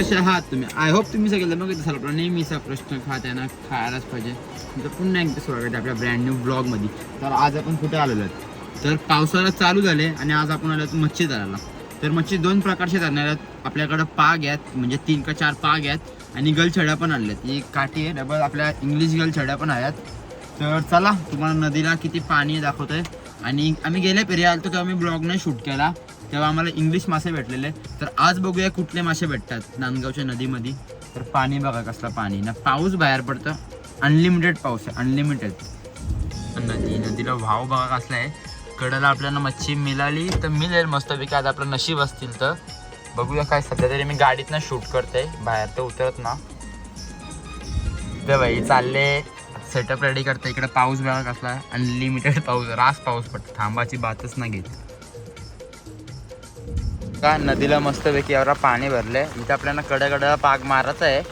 कसे आहात तुम्ही? आय होप तुम्ही सगळे मग असाल आपला नेहमीचा प्रश्न खात आहे ना खायलाच पाहिजे. तर पुन्हा एकदा स्वागत आहे आपल्या ब्रँड न्यू ब्लॉगमध्ये तर आज आपण कुठे आलेलो आहेत? तर पावसाळा चालू झाले आणि आज आपण आलो मच्छी धरायला तर मच्छी दोन प्रकारचे धरणार आहेत. आपल्याकडं पाग आहेत म्हणजे तीन का चार पाग आहेत आणि गलछड्या पण आणल्यात ही काठी आहे डबल आपल्या इंग्लिश गलछड्या पण आहेत. तर चला तुम्हाला नदीला किती पाणी आहे दाखवतोय. आणि आम्ही गेल्या पेरी आलो तर आम्ही ब्लॉग नाही शूट केला. तेव्हा आम्हाला इंग्लिश मासे भेटलेले तर आज बघूया कुठले मासे भेटतात. नांदगावच्या नदीमध्ये. तर पाणी बघा कसलं पाणी. ना पाऊस बाहेर पडतं. अनलिमिटेड पाऊस आहे. अनलिमिटेड नदी नदीला भाव बघा कसला आहे. कडेला आपल्याला मच्छी मिळाली तर मिळेल. मस्तपैकी आज आपलं नशीब असतील तर. बघूया काय सध्या तरी मी गाडीतनं शूट करते बाहेर तर उतरत ना. ते बाई चालले. सेटअप रेडी करते इकडे पाऊस बघा कसला. अनलिमिटेड पाऊस. रास पाऊस पडतो. थांबाची बातच नाही गेली का? नदीला मस्तपैकी एवढा पाणी भरले इथं आपल्याला कड्या पाग मारायचा आहे.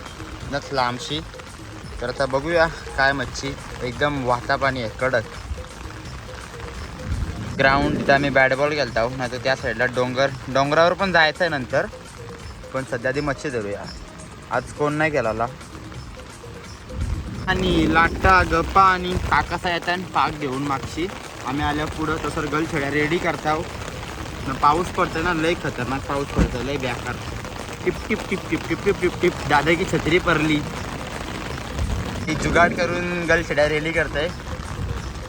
नच लांबशी. तर आता बघूया काय मच्छी. एकदम वाहता पाणी आहे कडक. ग्राउंड तिथं आम्ही बॅट बॉल गेलता नाही तर त्या साईडला डोंगर डोंगरावर पण जायचं आहे नंतर. पण सध्या ती मच्छी धरूया. आज कोण नाही गेला आणि लाटा गप्पा आणि काकासा येतात आणि पाक घेऊन मागशी. आम्ही आल्या पुढं तसं गलछड्या रेडी करताव. न पाऊस पडतो ना लय खतरनाक पाऊस पडतो लय बेकार. टिप टिप टिप टिप टिप टिप टिप टिप. दादा की छत्री पडली ती जुगाड करून गलछड्या रेडी करताय.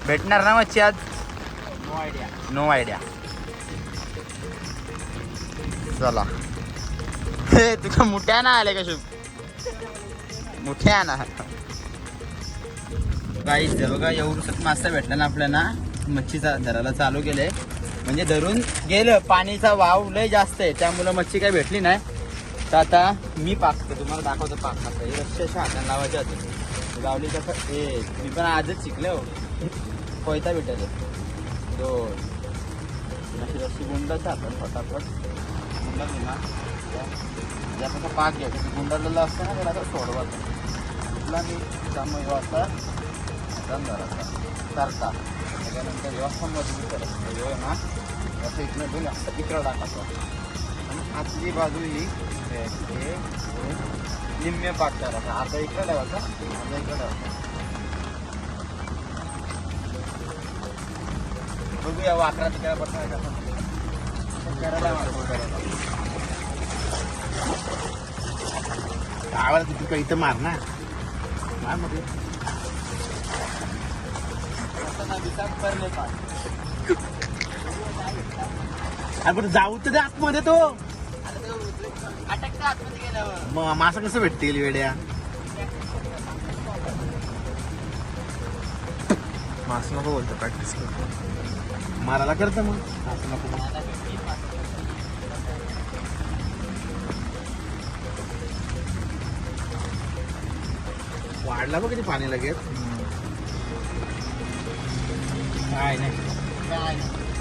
भेटणार ना मच्छी आज? नो आयडिया नो आयडिया चला. हे तुका मोठ्या ना आले का शुभ? मोठ्या ना काहीच बघा एवढंच मासा भेटला ना आपल्याला. मच्छीचा धरायला चालू केलंय. म्हणजे धरून गेलं पाणीचा वाव लय जास्त आहे. त्यामुळं मच्छी काही भेटली नाही. तर आता मी पाकतो तुम्हाला दाखवतो पाक. कसं हे रस्त्याच्या हाताने लावायचे होते. लावली तसं ए मी पण आजच शिकले हो. कोयता भेटत दोन. अशी रस्सी गुंडाच्या आपण फटाफट गुंडा ना त्याचा पाक घ्यायचा. गुंडाळलेला असतं ना त्याला असं सोडवायचं तुला मी? त्यामुळे वाजता धरायचा सारखा त्याच्यानंतर व्यवस्था मजबूत करायचं जेव्हा ना. असं इथनं दोन इकडं टाकायचं आणि आतली बाजू ही निम्म्या पाक करायचा आता इकडं लावायचा आता इकडं लावायचा बघूया वाकरा तिकडे बसायचा करायला तू काही इथं मार ना मार मग दिसात परले पाक अरे पण जाऊ तर दे आतमध्ये तो. मग मासा कसं भेटतील वेड्या? मास नको बोलतो प्रॅक्टिस करतो मारायला करतं मग. असं नको. वाढला बघ किती पाणी लगेच. काय नाही.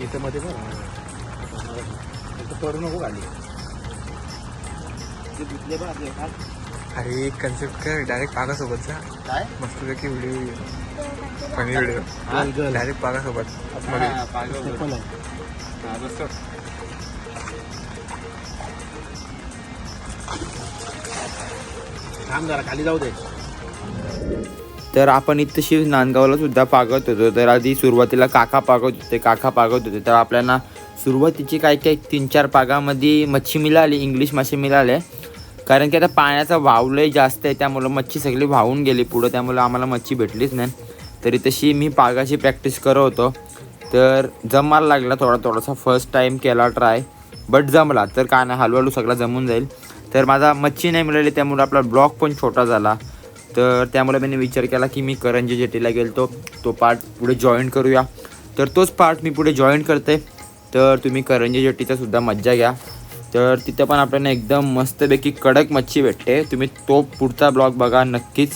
इथं मध्ये बघ. करू नको गाडी बघ अरे कन्सेप्ट कर डायरेक्ट पागासोबतचा काय? मस्त पैकी व्हिडिओ फनी व्हिडिओ डायरेक्ट पागासोबत. मध्ये. काम जरा खाली जाऊ दे. तर आपण इथशी नांदगावला सुद्धा पागत होतो. तर आधी सुरुवातीला काका पागत होते काका पागत होते. तर आपल्याला सुरुवातीची काही काही तीन चार पागामध्ये मच्छी मिळाली इंग्लिश मासे मिळाले. कारण की आता पाण्याचा वाव लय जास्त आहे त्यामुळं मच्छी सगळी वाहून गेली पुढं. त्यामुळं आम्हाला मच्छी भेटलीच नाही. तरी तशी मी पागाची प्रॅक्टिस करत होतो. तर जमायला लागला थोडा थोडासा. फर्स्ट टाईम केला ट्राय बट जमला. तर काय नाही हळूहळू सगळा जमून जाईल. तर माझा मच्छी नाही मिळाली त्यामुळे आपला ब्लॉग पण छोटा झाला. तर त्यामुळे मी विचार केला की मी करंजी जेटीला गेलतो. तो पार्ट पुढे जॉईन करूया. तर तोच पार्ट मी पुढे जॉईन करते. तर तुम्ही करंजी जेटीचा सुद्धा मज्जा घ्या. तर तिथं पण आपल्याला एकदम मस्तपैकी कडक मच्छी भेटते. तुम्ही तो पुढचा ब्लॉग बघा नक्कीच.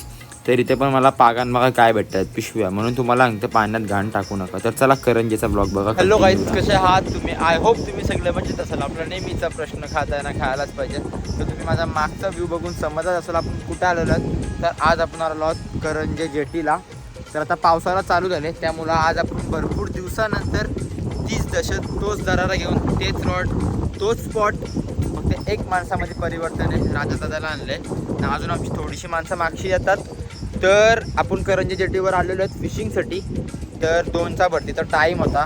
तर इथे पण मला पागान बघा काय भेटतात. पिशव्या. म्हणून तुम्हाला अंगतं पाण्यात घाण टाकू नका. तर चला करंजीचा ब्लॉग बघा हॅलो गाईज कसे आहात तुम्ही? आय होप तुम्ही सगळे मजेत असाल. आपला नेहमीचा प्रश्न खाता ना खायलाच पाहिजे. तर तुम्ही माझा मागचा व्ह्यू बघून समजत असेल आपण कुठे आलेलो आहोत. तर आज आपण आलेलो आहोत करंजे जेटीला तर आता पावसाळा चालू झाले त्यामुळं आज आपण भरपूर दिवसानंतर तीच दशत तोच दरारा घेऊन तेच रॉड तोच स्पॉट फक्त एक माणसामध्ये परिवर्तन आहे राजा दादाला आणलं आहे अजून आमची थोडीशी माणसं मागशी येतात. तर आपण करंजी जेटीवर आलेलो आहेत फिशिंगसाठी तर दोनचा भरतीचा टाईम होता.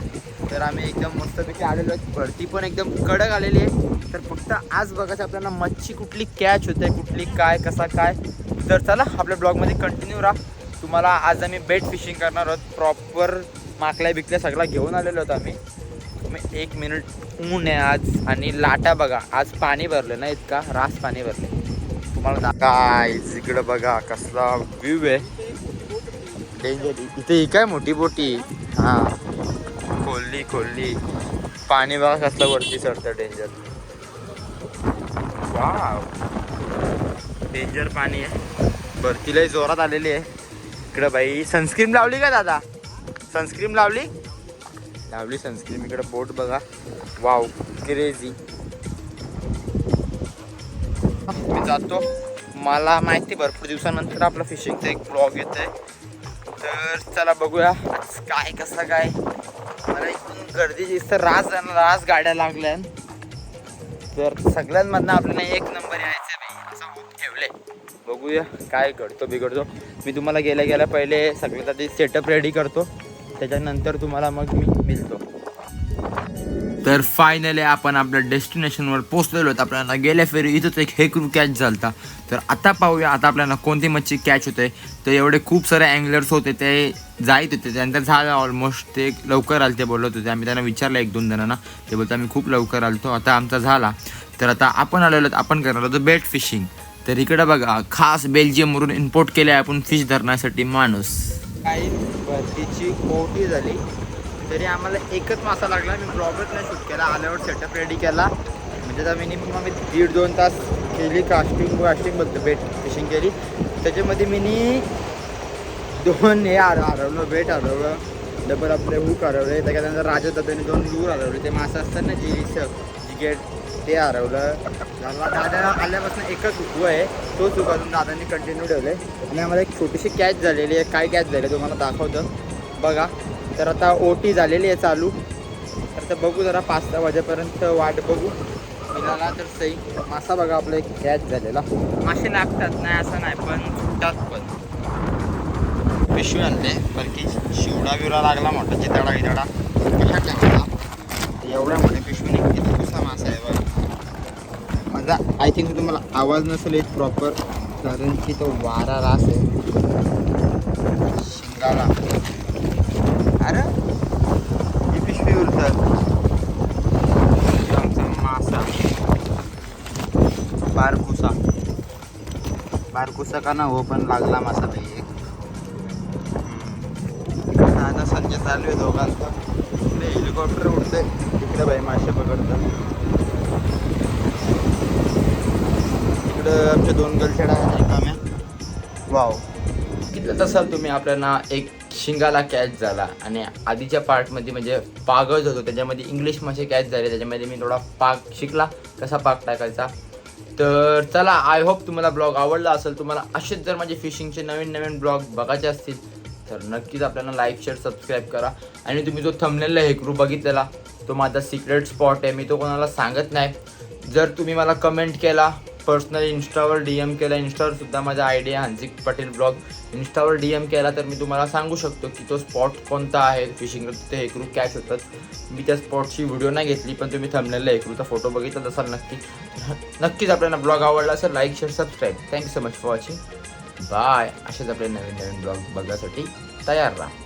तर आम्ही एकदम मस्तपैकी आलेलो आहेत. भरती पण एकदम कडक आलेली आहे. तर फक्त आज बघायचं आपल्याला मच्छी कुठली कॅच होते कुठली काय कसा काय. तर चला आपल्या ब्लॉगमध्ये कंटिन्यू राहा. तुम्हाला आज आम्ही बेट फिशिंग करणार आहोत. प्रॉपर माकल्या बिकल्या सगळा घेऊन आलेलो आहोत आम्ही. तुम्ही एक मिनिट ऊन आहे आज. आणि लाटा बघा आज पाणी भरलं ना इतका रास पाणी भरले तुम्हाला काय इकडं बघा कसला व्ह्यू आहे. डेंजर इथे ही काय मोठी बोटी? हा. खोलली खोलली पाणी बघा कसलं वरती चढतं डेंजर वाव डेंजर पाणी आहे. भरतीलाही जोरात आलेली आहे. इकडं बाई सनस्क्रीन लावली का दादा? सनस्क्रीन लावली? लावली सनस्क्रीन इकडं बोट बघा. वाव क्रेझी जातो. मला माहिती भरपूर दिवसानंतर आपलं फिशिंगचा एक ब्लॉग येत आहे तर चला बघूया आज काय कसं काय. मला इथून गर्दी दिसतं रास रास गाड्या लागल्या तर सगळ्यांमधनं आपल्याला एक नंबर यायचं नाही असं होत ठेवले बघूया काय घडतो बिघडतो. मी तुम्हाला गेल्या गेल्या पहिले सगळ्यात आधी सेटअप रेडी करतो. त्याच्यानंतर तुम्हाला मग मी मिळतो. तर फायनली आपण आपल्या डेस्टिनेशनवर पोहोचलेलो आहोत. आपल्याला गेल्या फेरी इथंच एक हेकरू कॅच झालता. तर आता पाहूया आता आपल्याला कोणती मच्छी कॅच होते. तर एवढे खूप सारे अँगलर्स होते ते जायत होते. त्यानंतर झालं ऑलमोस्ट ते लवकर आले ते बोलत होते. आम्ही त्यांना विचारलं एक दोन जणांना. ते बोलतो आम्ही खूप लवकर आलतो आता आमचा झाला. तर आता आपण आलेलो आहोत, आपण करणार होतो बेट फिशिंग तर इकडं बघा खास बेल्जियमवरून इम्पोर्ट केले आपण फिश धरण्यासाठी माणूस. काही भरतीची मोठी झाली. तरी आम्हाला एकच मासा लागला. मी ब्लॉगच नाही शूट केला. आल्यावर सेटअप रेडी केला. म्हणजे आता मिनिमम आम्ही दीड दोन तास केली कास्टिंग कास्टिंग बघतो बेट फिशिंग केली. त्याच्यामध्ये मिनी दोन हे आर हरवलं बेट हरवलं डबल आपले हुक हरवले त्याच्यानंतर राजा दब्याने दोन लूर हरवले ते मासा असतात ना जी जिगेट ते हरवलं दादा आल्यापासून एकच हुकू आहे. तोच हुक अजून दादांनी कंटिन्यू ठेवले आणि आम्हाला एक छोटीशी कॅच झालेली आहे. काय कॅच झाली आहे तुम्हाला दाखवतं. बघा. तर आता ओटी झालेली आहे चालू. तर आता बघू जरा पाच सहा वाजेपर्यंत वाट बघू. मिळाला तर सही मासा बघा आपला एक कॅच झालेला. मासे लागतात नाही असं नाही पण सुटतात पण. पिशवी आणले बरकी शिवडा बिवडा लागला मोठा चितडा टाकला? एवढ्या मोठ्या पिशवी नाही किती कसा मासा आहे बघ. माझा आय थिंक तुम्हाला आवाज नसेल येत प्रॉपर कारण की तो वारा रास आहे. शिंगाला अरे ही पिशवी उरतात आमचा मासा बारकुसा बारकुसा कुसका ना हो पण लागला मासा नाही एक. आता संजय चालू आहे दोघांचा. इकडे हेलिकॉप्टर उडते इकडे बाई मासे पकडतात. इकडं आमच्या दोन गलछेडा आहेत रिकाम्या वाव बघितलं तसाल तुम्ही आपल्याला एक शिंगाला कॅच झाला. आणि आधीच्या पार्टमध्ये म्हणजे पागच होतो. त्याच्यामध्ये इंग्लिश मासे कॅच झाले. त्याच्यामध्ये मी थोडा पाक शिकला. कसा पाक टाकायचा? तर चला आय होप तुम्हाला ब्लॉग आवडला असेल. तुम्हाला असेच जर माझे फिशिंगचे नवीन नवीन ब्लॉग बघायचे असतील तर नक्कीच आपल्याला लाईक शेअर सबस्क्राईब करा. आणि तुम्ही जो थंबनेलला हेकरू बघितलेला तो माझा सिक्रेट स्पॉट आहे. मी तो कोणाला सांगत नाही. जर तुम्ही मला कमेंट केला पर्सनल इन्स्टावर डी एम केला. इन्स्टावर सुद्धा माझा आय डी आहे हांजिक पाटील ब्लॉग. इन्स्टावर डी एम केला तर मी तुम्हाला सांगू शकतो की तो स्पॉट कोणता आहे. फिशिंग तिथे हेकरू कॅच होतात. मी त्या स्पॉटची व्हिडिओ नाही घेतली पण तुम्ही थंबनेलला हेकरूचा फोटो बघितला असाल नक्की. नक्कीच आपल्याला ब्लॉग आवडला असेल like share subscribe thank you so much for watching bye असेच आपले नवीन नवीन ब्लॉग बघण्यासाठी तयार राहा.